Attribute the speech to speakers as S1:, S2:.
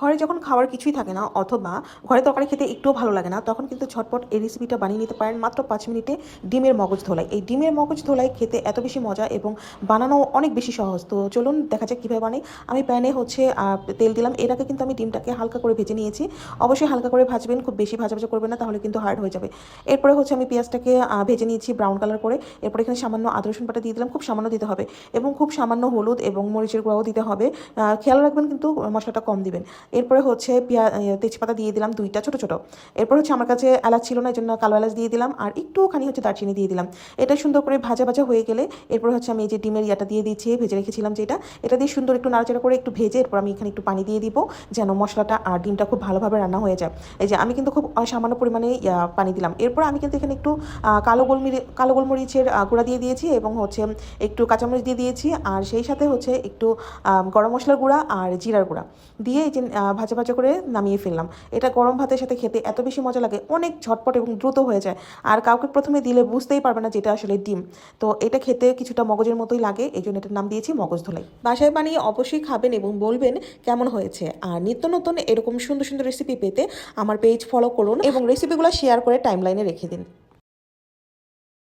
S1: ঘরে যখন খাওয়ার কিছুই থাকে না, অথবা ঘরে তরকারি খেতে একটুও ভালো লাগে না, তখন কিন্তু ঝটপট এই রেসিপিটা বানিয়ে নিতে পারেন মাত্র পাঁচ মিনিটে ডিমের মগজ ধোলাই। এই ডিমের মগজ ধোলাই খেতে এত বেশি মজা এবং বানানো অনেক বেশি সহজ। তো চলুন দেখা যাক কীভাবে বানাই। আমি প্যানে হচ্ছে তেল দিলাম। এর আগে কিন্তু আমি ডিমটাকে হালকা করে ভেজে নিয়েছি। অবশ্যই হালকা করে ভাজবেন, খুব বেশি ভাজা ভাজা করবেন না, তাহলে কিন্তু হার্ড হয়ে যাবে। এরপরে হচ্ছে আমি পেঁয়াজটাকে ভেজে নিয়েছি ব্রাউন কালার করে। এরপরে এখানে সামান্য আদা, রসুন দিয়ে দিলাম। খুব সামান্য দিতে হবে এবং খুব সামান্য হলুদ এবং মরিচের গুঁড়াও দিতে হবে। খেয়াল রাখবেন কিন্তু মশলাটা কম দিবেন। এরপরে হচ্ছে পেঁয়া আহ, তেজপাতা দিয়ে দিলাম দুইটা ছোটো ছোটো। এরপর হচ্ছে আমার কাছে এলাচ ছিল না এই জন্য কালো এলাচ দিয়ে দিলাম আর একটুখানি হচ্ছে দারচিনি দিয়ে দিলাম। এটা সুন্দর করে ভাজা ভাজা হয়ে গেলে এরপর হচ্ছে আমি এই যে ডিমের ইয়াটা দিয়ে দিচ্ছি ভেজে রেখেছিলাম যেটা এটা দিয়ে সুন্দর একটু নাড়াচাড়া করে একটু ভেজে এরপর আমি এখানে একটু পানি দিয়ে দিব যেন মশলাটা আর ডিমটা খুব ভালোভাবে রান্না হয়ে যায়। এই যে আমি কিন্তু খুব সামান্য পরিমাণে পানি দিলাম। এরপর আমি কিন্তু এখানে একটু কালো গোলমিরি কালো গোলমরিচের গুঁড়া দিয়ে দিয়েছি এবং হচ্ছে একটু কাঁচামরিচ দিয়ে দিয়েছি আর সেই সাথে হচ্ছে একটু গরম মশলার গুঁড়া আর জিরার গুঁড়া। দিয়ে এই যে ভাজা ভাজা করে নামিয়ে ফেললাম। এটা গরম ভাতের সাথে খেতে এত বেশি মজা লাগে, অনেক ঝটপট এবং দ্রুত হয়ে যায়। আর কাউকে প্রথমে দিলে বুঝতেই পারবে না যেটা আসলে ডিম। তো এটা খেতে কিছুটা মগজের মতোই লাগে, এই জন্য এটার নাম দিয়েছি মগজ ধোলাই। বাসায় বানিয়ে অবশ্যই খাবেন এবং বলবেন কেমন হয়েছে। আর নিত্য নতুন এরকম সুন্দর সুন্দর রেসিপি পেতে আমার পেজ ফলো করুন এবং রেসিপিগুলো শেয়ার করে টাইমলাইনে রেখে দিন।